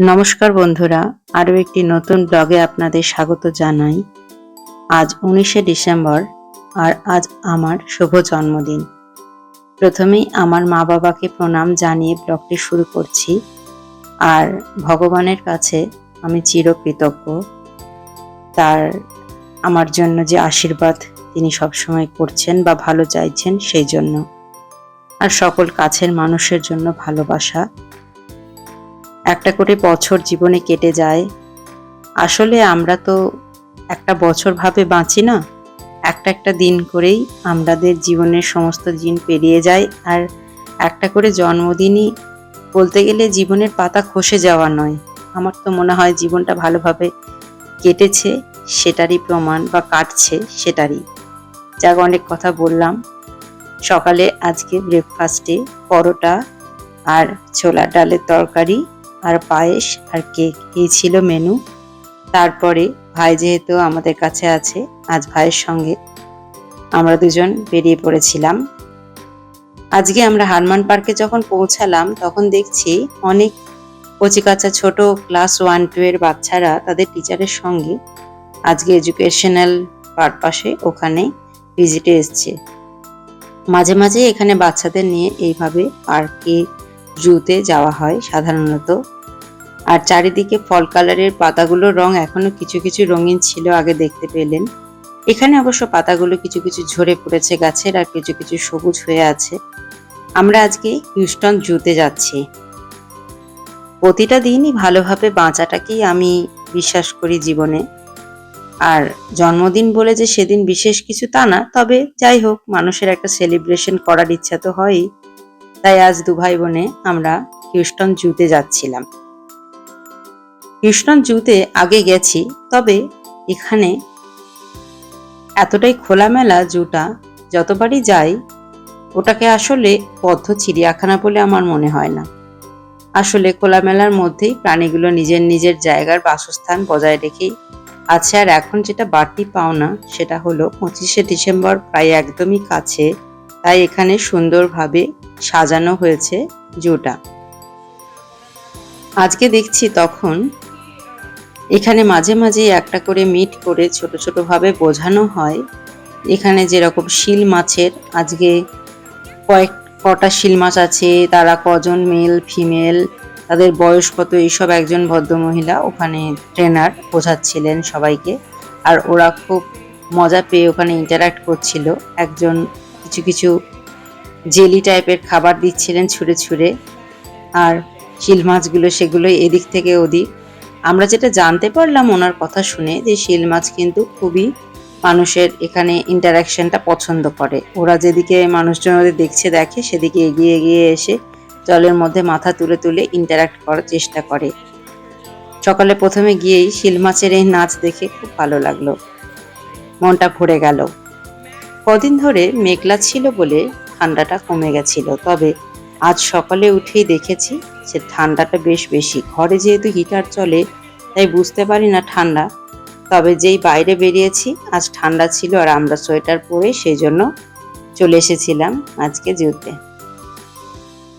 নমস্কার বন্ধুরা, আরও একটি নতুন ব্লগে আপনাদের স্বাগত জানাই। আজ উনিশে ডিসেম্বর আর আজ আমার শুভ জন্মদিন। প্রথমেই আমার মা বাবাকে প্রণাম জানিয়ে ব্লগটি শুরু করছি। আর ভগবানের কাছে আমি চিরকৃতজ্ঞ। তার, আমার জন্য যে আশীর্বাদ তিনি সবসময় করছেন বা ভালো চাইছেন, সেই জন্য। আর সকল কাছের মানুষের জন্য ভালোবাসা। একটা করে বছর জীবনে কেটে যায়। আসলে আমরা তো একটা বছর ভাবে বাঁচি না। একটা একটা দিন করেই আমাদের জীবনের সমস্ত দিন পেরিয়ে যায়। আর একটা করে জন্মদিনই বলতে গেলে জীবনের পাতা খসে যাওয়া নয়। আমার তো মনে হয় জীবনটা ভালোভাবে কেটেছে, সেটারই প্রমাণ বা কাটছে সেটারই। যাক, অনেক কথা বললাম। সকালে আজকে ব্রেকফাস্টে পরোটা আর ছোলা ডালের তরকারি আর পায়েস আর কেক, এই ছিল মেনু। তারপরে ভাই যেহেতু আমাদের কাছে আছে, আজ ভাইয়ের সঙ্গে আমরা দুজন বেরিয়ে পড়েছিলাম। আজকে আমরা হারমান পার্কে যখন পৌঁছালাম, তখন দেখছি অনেক কচিকাচা ছোট ক্লাস ওয়ান, টু এর বাচ্চারা তাদের টিচারের সঙ্গে আজকে এডুকেশনাল পারপাসে ওখানে ভিজিটে এসছে। মাঝে মাঝে এখানে বাচ্চাদের নিয়ে এইভাবে পার্কে জুতে যাওয়া হয় সাধারণত। আর চারিদিকে ফল কালারের পাতাগুলোর রং এখনও কিছু কিছু রঙিন ছিল আগে দেখতে পেলেন। এখানে অবশ্য পাতাগুলো কিছু কিছু ঝরে পড়েছে গাছের আর কিছু কিছু সবুজ হয়ে আছে। আমরা আজকে হিউস্টন জুতে যাচ্ছি। প্রতিটা দিনই ভালোভাবে বাঁচাটাকেই আমি বিশ্বাস করি জীবনে। আর জন্মদিন বলে যে সেদিন বিশেষ কিছু তা না, তবে যাই হোক, মানুষের একটা সেলিব্রেশন করার ইচ্ছা তো হয়ই। তাই আজ দু ভাই বোনে আমরা হিউস্টন জুতে যাচ্ছিলাম। হিউস্টন জুতে আগে গেছি, তবে এখানে এতটাই খোলামেলা জুটা যতবারই যাই, ওটাকে আসলে বদ্ধ চিড়িয়াখানা বলে আমার মনে হয় না। আসলে খোলামেলার মধ্যেই প্রাণীগুলো নিজের নিজের জায়গার বাসস্থান বজায় রেখেই আছে। আর এখন যেটা বাড়তি পাওনা, সেটা হলো পঁচিশে ডিসেম্বর, প্রায় একদমই কাছে তাই এখানে সুন্দরভাবে সাজানো হয়েছে জুটা। আজকে দেখছি তখন এখানে মাঝে মাঝে একটা করে মিট করে ছোট ছোটোভাবে বোঝানো হয়। এখানে যেরকম শিল মাছের, আজকে কয়েক কটা শিল মাছ আছে, তারা কজন মেল, ফিমেল, তাদের বয়স কত, এইসব একজন ভদ্রমহিলা ওখানে ট্রেনার বোঝাচ্ছিলেন সবাইকে। আর ওরা খুব মজা পেয়ে ওখানে ইন্টারাক্ট করছিল। একজন কিছু কিছু জেলি টাইপের খাবার দিচ্ছিলেন ছুঁড়ে ছুঁড়ে। আর শিল মাছগুলো সেগুলো এদিক থেকে ওদিক। আমরা যেটা জানতে পারলাম ওনার কথা শুনে যে শিল মাছ কিন্তু খুবই মানুষের এখানে ইন্টারাকশনটা পছন্দ করে। ওরা যেদিকে মানুষজন ওদের দেখছে দেখে, সেদিকে এগিয়ে এগিয়ে এসে জলের মধ্যে মাথা তুলে তুলে ইন্টারাক্ট করার চেষ্টা করে। সকালে প্রথমে গিয়েই শিল মাছের এই নাচ দেখে খুব ভালো লাগল। মনটা ভরে গেল। কদিন ধরে মেঘলা ছিল বলে ঠান্ডাটা কমে গেছিল, তবে আজ সকালে উঠেই দেখেছি যে ঠান্ডাটা বেশ বেশি। ঘরে যেহেতু হিটার চলে, তাই বুঝতে পারি না ঠান্ডা। তবে যেই বাইরে বেরিয়েছি, আজ ঠান্ডা ছিল আর আমরা সোয়েটার পরে সেই জন্য চলে এসেছিলাম আজকে জুতে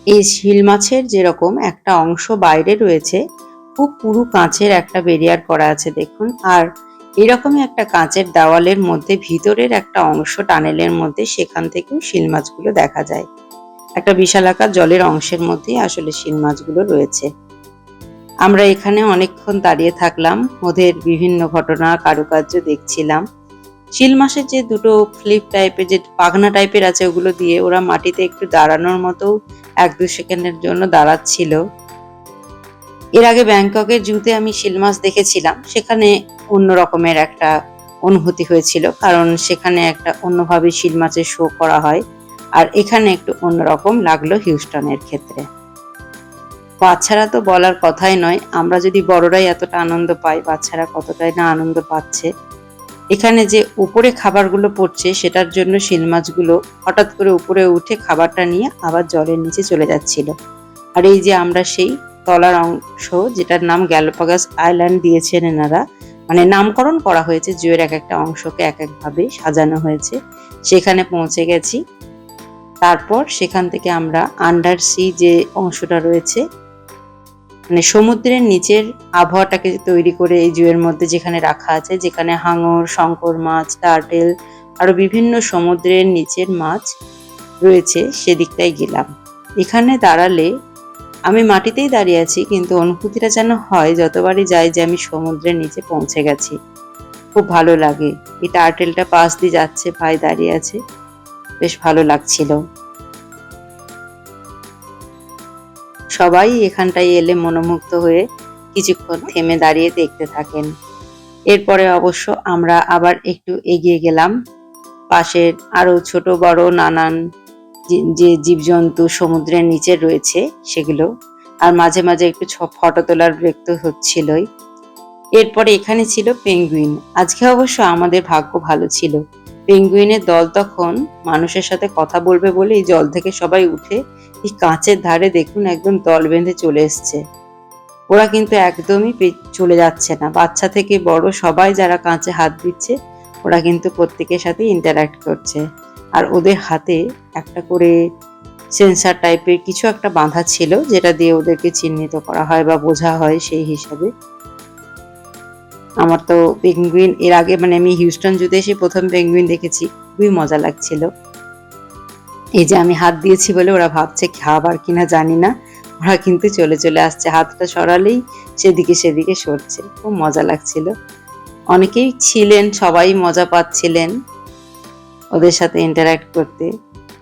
এই শিল মাছের যেরকম একটা অংশ বাইরে রয়েছে, খুব পুরু কাঁচের একটা বেরিয়ার করা আছে দেখুন। আর এরকমই একটা কাঁচের দেওয়ালের মধ্যে ভিতরের একটা অংশ টানেলের মধ্যে সেখান থেকেও শিল মাছগুলো দেখা যায়। একটা বিশালাকার জলের অংশের মধ্যেই আসলে শিল মাছগুলো রয়েছে। আমরা এখানে অনেকক্ষণ দাঁড়িয়ে থাকলাম, ওদের বিভিন্ন ঘটনা কারুকার্য দেখছিলাম। শিল মাছের যে দুটো ফ্লিপ টাইপের, যে পাখনা টাইপের আছে ওগুলো দিয়ে ওরা মাটিতে একটু দাঁড়ানোর মতো এক দু সেকেন্ডের জন্য দাঁড়াচ্ছিল। এর আগে ব্যাংককের জুতে আমি শিল মাছ দেখেছিলাম। সেখানে অন্য রকমের একটা অনুভূতি হয়েছিল, কারণ সেখানে একটা অন্যভাবে শিল মাছের শো করা হয়। আর এখানে একটু অন্যরকম লাগল হিউস্টনের ক্ষেত্রে। বাচ্চারা তো বলার কথাই নয়, আমরা যদি বড়রাই এতটা আনন্দ পাই, বাচ্চারা কতটাই না আনন্দ পাচ্ছে। এখানে যে উপরে খাবারগুলো পড়ছে, সেটার জন্য শিল মাছগুলো হঠাৎ করে উপরে উঠে খাবারটা নিয়ে আবার জলের নিচে চলে যাচ্ছিল। আর এই যে আমরা সেই তলার অংশ, যেটার নাম গ্যালোপাগাস আইল্যান্ড দিয়েছেন এনারা। মানে নামকরণ করা হয়েছে জুয়ের এক একটা অংশকে এক একভাবে সাজানো হয়েছে। সেখানে পৌঁছে গেছি। তারপর সেখান থেকে আমরা আন্ডার সি যে অংশটা রয়েছে মানে সমুদ্রের নিচের আবহাওয়াটাকে তৈরি করে এই জুয়ের মধ্যে যেখানে রাখা আছে, যেখানে হাঙর, শঙ্কর মাছ টার্টেল আরও বিভিন্ন সমুদ্রের নিচের মাছ রয়েছে সেদিকটাই গেলাম। এখানে দাঁড়ালে আমি মাটিতেই দাঁড়িয়ে আছি, কিন্তু অনুভূতিটা যেন হয় যতবারই যাই যে আমি সমুদ্রের নিচে পৌঁছে গেছি। খুব ভালো লাগে। এই টার্টেলটা পাশ দিয়ে যাচ্ছে, ভাই দাঁড়িয়ে আছে। বেশ ভালো লাগছিল। সবাই এখানটায় এলে মনোমুগ্ধ হয়ে কিছুক্ষণ থেমে দাঁড়িয়ে দেখতে থাকেন। এরপরে অবশ্য আমরা আবার একটু এগিয়ে গেলাম। পাশের আরও ছোট বড় নানান যে- জীবজন্তু সমুদ্রের নিচে রয়েছে সেগুলো। আর মাঝে মাঝে একটু ফটো তোলার ব্রেক তো হচ্ছিলই। এরপরে এখানে ছিল পেঙ্গুইন। আজকে অবশ্য আমাদের ভাগ্য ভালো ছিল। পেঙ্গুইনের দল তখন মানুষের সাথে কথা বলবে বলে এই জল থেকে সবাই উঠে এই কাঁচের ধারে দেখুন একদম দল বেঁধে চলে এসছে। ওরা কিন্তু একদমই চলে যাচ্ছে না। বাচ্চা থেকে বড় সবাই যারা কাঁচে হাত দিচ্ছে, ওরা কিন্তু প্রত্যেকের সাথে ইন্টারাক্ট করছে। আর ওদের হাতে একটা করে সেন্সার টাইপের কিছু একটা বাঁধা ছিল, যেটা দিয়ে ওদেরকে চিহ্নিত করা হয় বা বোঝা হয় সেই হিসাবে। আমার তো পেঙ্গুইন এর আগে মানে আমি হিউস্টন জুতে এসে প্রথম পেঙ্গুইন দেখেছি, খুবই মজা লাগছিল। এই যে আমি হাত দিয়েছি বলে ওরা ভাবছে, খাবার কিনা জানি না, ওরা কিন্তু চলে চলে আসছে, হাতটা সরালেই সেদিকে সেদিকে সরছে, খুব মজা লাগছিল। অনেকেই ছিলেন, সবাই মজা পাচ্ছিলেন। ওদের সাথে ইন্টারাক্ট করতে।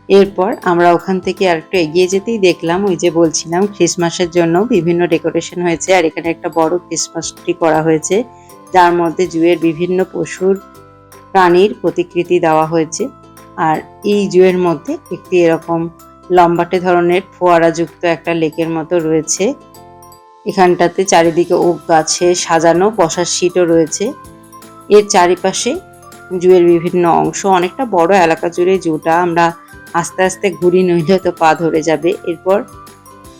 এরপর আমরা ওখান থেকে আর একটু এগিয়ে যেতেই দেখলাম, ওই যে বলছিলাম ক্রিসমাসের জন্য বিভিন্ন ডেকোরেশন হয়েছে, আর এখানে একটা বড় ক্রিসমাস ট্রি করা হয়েছে, যার মধ্যে জুয়ের বিভিন্ন পশুর প্রাণীর প্রতিকৃতি দেওয়া হয়েছে। আর এই জুয়ের মধ্যে একটি এরকম লম্বাটে ধরনের ফোয়ারাযুক্ত একটা লেকের মতো রয়েছে। এখানটাতে চারিদিকে ওক গাছে সাজানো বসার সিটও রয়েছে। এর চারিপাশে জুয়ের বিভিন্ন অংশ, অনেকটা বড় এলাকা জুড়ে জুটা আমরা আস্তে আস্তে ঘুরি, নইলে তো পা ধরে যাবে। এরপর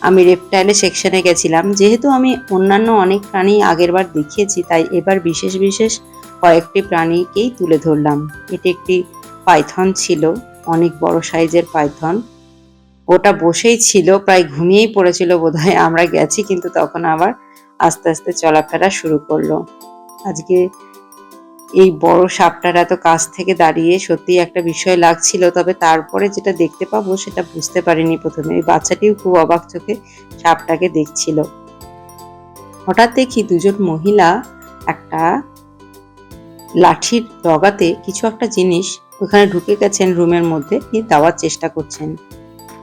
আমি রেপটাইলে সেকশনে গেছিলাম। যেহেতু আমি অন্যান্য অনেক প্রাণী আগেরবার দেখিয়েছি, তাই এবার বিশেষ বিশেষ কয়েকটি প্রাণীকেই তুলে ধরলাম। এটি একটি পাইথন ছিল, অনেক বড় সাইজের পাইথন। ওটা বসেই ছিল, প্রায় ঘুমিয়েই পড়েছিল বোধহয়, আমরা গেছি, কিন্তু তখন আবার আস্তে আস্তে চলাফেরা শুরু করল। আজকে এই বড় সাপটার এত কাছ থেকে দাঁড়িয়ে সত্যি একটা বিষয় লাগছিল, তবে তারপরে যেটা দেখতে পাবো সেটা বুঝতে পারিনি প্রথমে। ওই বাচ্চাটিও খুব অবাক চোখে সাপটাকে দেখছিল। হঠাৎ দেখি দুজন মহিলা একটা লাঠির ডগাতে কিছু একটা জিনিস ওখানে ঢুকে গেছেন রুমের মধ্যে দেওয়ার চেষ্টা করছেন।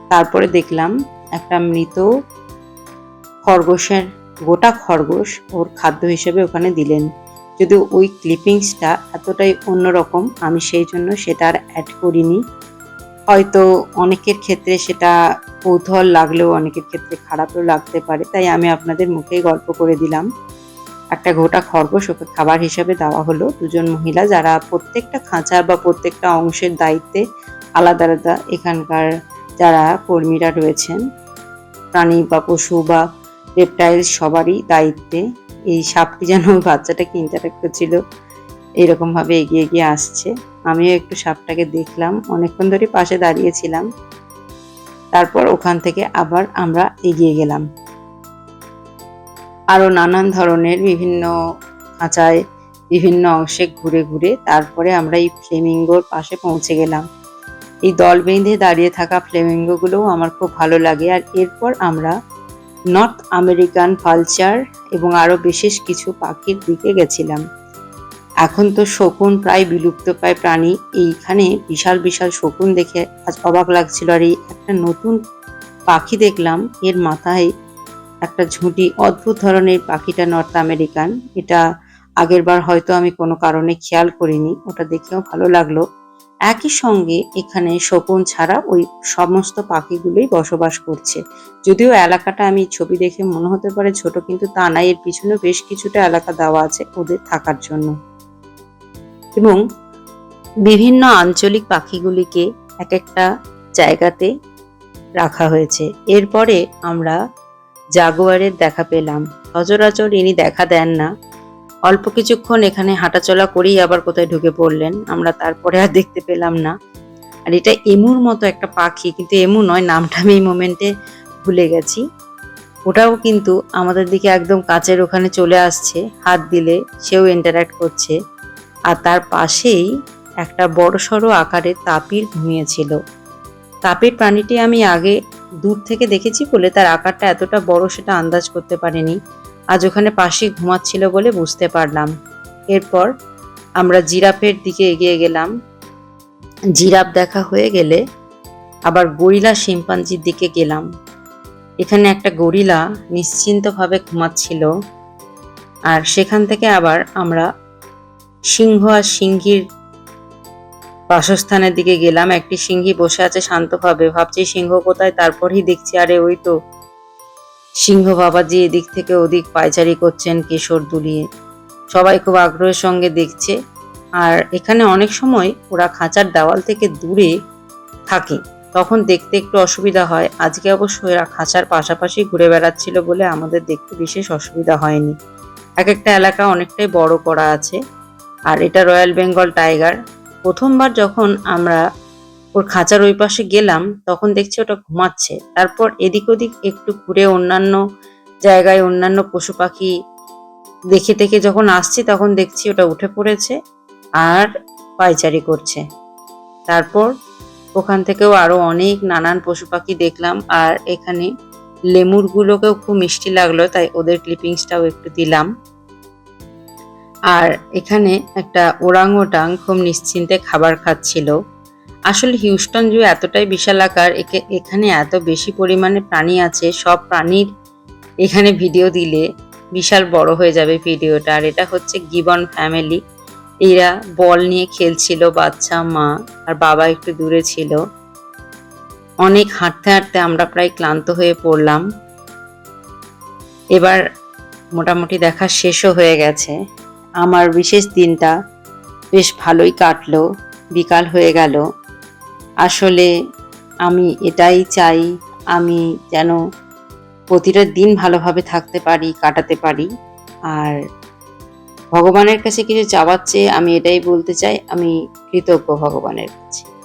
তারপরে দেখলাম একটা মৃত খরগোশের, গোটা খরগোশ ওর খাদ্য হিসেবে ওখানে দিলেন। যদিও ওই ক্লিপিংসটা এতটাই অন্যরকম, আমি সেই জন্য সেটা আর অ্যাড করিনি। হয়তো অনেকের ক্ষেত্রে সেটা কৌতূহল লাগলেও, অনেকের ক্ষেত্রে খারাপও লাগতে পারে, তাই আমি আপনাদের মুখেই গল্প করে দিলাম। একটা গোটা খরগোশ ওকে খাবার হিসাবে দেওয়া হলো। দুজন মহিলা যারা প্রত্যেকটা খাঁচা বা প্রত্যেকটা অংশের দায়িত্বে আলাদা আলাদা এখানকার যারা কর্মীরা রয়েছেন, প্রাণী বা পশু বা রেপটাইল সবারই দায়িত্বে। এই সাপটি যেন বাচ্চাটাকে ইন্টারাক্ট করছিল এরকমভাবে এগিয়ে এগিয়ে আসছে। আমিও একটু সাপটাকে দেখলাম, অনেকক্ষণ ধরে পাশে দাঁড়িয়েছিলাম তারপর ওখান থেকে আবার আমরা এগিয়ে গেলাম। আরও নানান ধরনের বিভিন্ন খাঁচায়, বিভিন্ন অংশে ঘুরে ঘুরে তারপরে আমরা এই ফ্লেমিঙ্গোর পাশে পৌঁছে গেলাম। এই দল বেঁধে দাঁড়িয়ে থাকা ফ্লেমিঙ্গোগুলোও আমার খুব ভালো লাগে। আর এরপর আমরা নর্থ আমেরিকান ভালচার এবং আরও বিশেষ কিছু পাখির দিকে গেছিলাম। এখন তো শকুন প্রায় বিলুপ্ত, প্রায় প্রাণী। এইখানে বিশাল বিশাল শকুন দেখে আজ অবাক লাগছিল। আর এই একটা নতুন পাখি দেখলাম, এর মাথায় একটা ঝুঁটি। অদ্ভুত ধরনের পাখিটা নর্থ আমেরিকান এটা আগের বার হয়তো আমি কোনো কারণে খেয়াল করিনি, ওটা দেখেও ভালো লাগল। একই সঙ্গে এখানে শকুন ছাড়া ওই সমস্ত পাখিগুলোই বসবাস করছে। যদিও এলাকাটা আমি ছবি দেখে মনে হতে পারে ছোট, কিন্তু তা না, এর পিছনে বেশ কিছুটা এলাকা দেওয়া আছে ওদের থাকার জন্য। এবং বিভিন্ন আঞ্চলিক পাখিগুলিকে এক একটা জায়গাতে রাখা হয়েছে। এরপরে আমরা জাগুয়ারের দেখা পেলাম। সচরাচর ইনি দেখা দেন না। অল্প কিছুক্ষণ এখানে হাঁটাচলা করেই আবার কোথায় ঢুকে পড়লেন। আমরা তারপরে আর দেখতে পেলাম না। আর এটা এমুর মতো একটা পাখি, কিন্তু এমু নয়, নামটা আমি এই মোমেন্টে ভুলে গেছি। ওটাও কিন্তু আমাদের দিকে একদম কাচের ওখানে চলে আসছে, হাত দিলে সেও ইন্টারাক্ট করছে। আর তার পাশেই একটা বড় সড়ো আকারের তাপির ঘুমিয়েছিল। তাপির প্রাণীটি আমি আগে দূর থেকে দেখেছি বলে তার আকারটা এতটা বড় সেটা আন্দাজ করতে পারিনি। আজ ওখানে পাশেই ঘুমাচ্ছিল বলে বুঝতে পারলাম। এরপর আমরা জিরাফের দিকে এগিয়ে গেলাম। জিরাফ দেখা হয়ে গেলে আবার গরিলা শিম্পাঞ্জির দিকে গেলাম। এখানে একটা গরিলা নিশ্চিন্তভাবে ঘুমাচ্ছিল। আর সেখান থেকে আবার আমরা সিংহ আর সিংহীর বাসস্থানের দিকে গেলাম। একটি সিংহী বসে আছে শান্তভাবে। ভাবছি, সিংহ কোথায়? তারপরই দেখছি। আরে, ওই তো সিংহ বাবাজি এদিক থেকে ওদিক পায়চারি করছেন কেশর দুলিয়ে। সবাই খুব আগ্রহের সঙ্গে দেখছে। আর এখানে অনেক সময় ওরা খাঁচার দেওয়াল থেকে দূরে থাকে। তখন দেখতে একটু অসুবিধা হয়। আজকে অবশ্য এরা খাঁচার পাশাপাশি ঘুরে বেড়াচ্ছিল বলে আমাদের দেখতে বিশেষ অসুবিধা হয়নি। এক একটা এলাকা অনেকটাই বড় করা আছে। আর এটা রয়্যাল বেঙ্গল টাইগার। প্রথমবার যখন আমরা ওর খাঁচার ওই পাশে গেলাম, তখন দেখছি ওটা ঘুমাচ্ছে। তারপর এদিক ওদিক একটু ঘুরে অন্যান্য জায়গায় অন্যান্য পশু পাখি দেখে দেখে যখন আসছি, তখন দেখছি ওটা উঠে পড়েছে আর পায়চারি করছে। তারপর ওখান থেকেও আরও অনেক নানান পশু পাখি দেখলাম আর এখানে লেমুরগুলোকেও খুব মিষ্টি লাগল, তাই ওদের ক্লিপিংসটাও একটু দিলাম। আর এখানে একটা ওরাং ওটাং খুব নিশ্চিন্তে খাবার খাচ্ছিল। আসলে হিউস্টন জু এতটাই বিশাল আকার একে- এখানে এত বেশি পরিমাণে প্রাণী আছে, সব প্রাণীর এখানে ভিডিও দিলে বিশাল বড় হয়ে যাবে ভিডিওটা। আর এটা হচ্ছে গিবন ফ্যামিলি। এরা বল নিয়ে খেলছিল, বাচ্চা, মা, আর বাবা একটু দূরে ছিল। অনেক হাঁটতে হাঁটতে আমরা প্রায় ক্লান্ত হয়ে পড়লাম। এবার মোটামুটি দেখা শেষও হয়ে গেছে। আমার বিশেষ দিনটা বেশ ভালোই কাটলো, বিকাল হয়ে গেল। আসলে আমি এটাই চাই, আমি যেন প্রতিটা দিন ভালোভাবে থাকতে পারি, কাটাতে পারি। আর ভগবানের কাছে কিছু চাওয়ার চেয়ে আমি এটাই বলতে চাই, আমি কৃতজ্ঞ ভগবানের কাছে।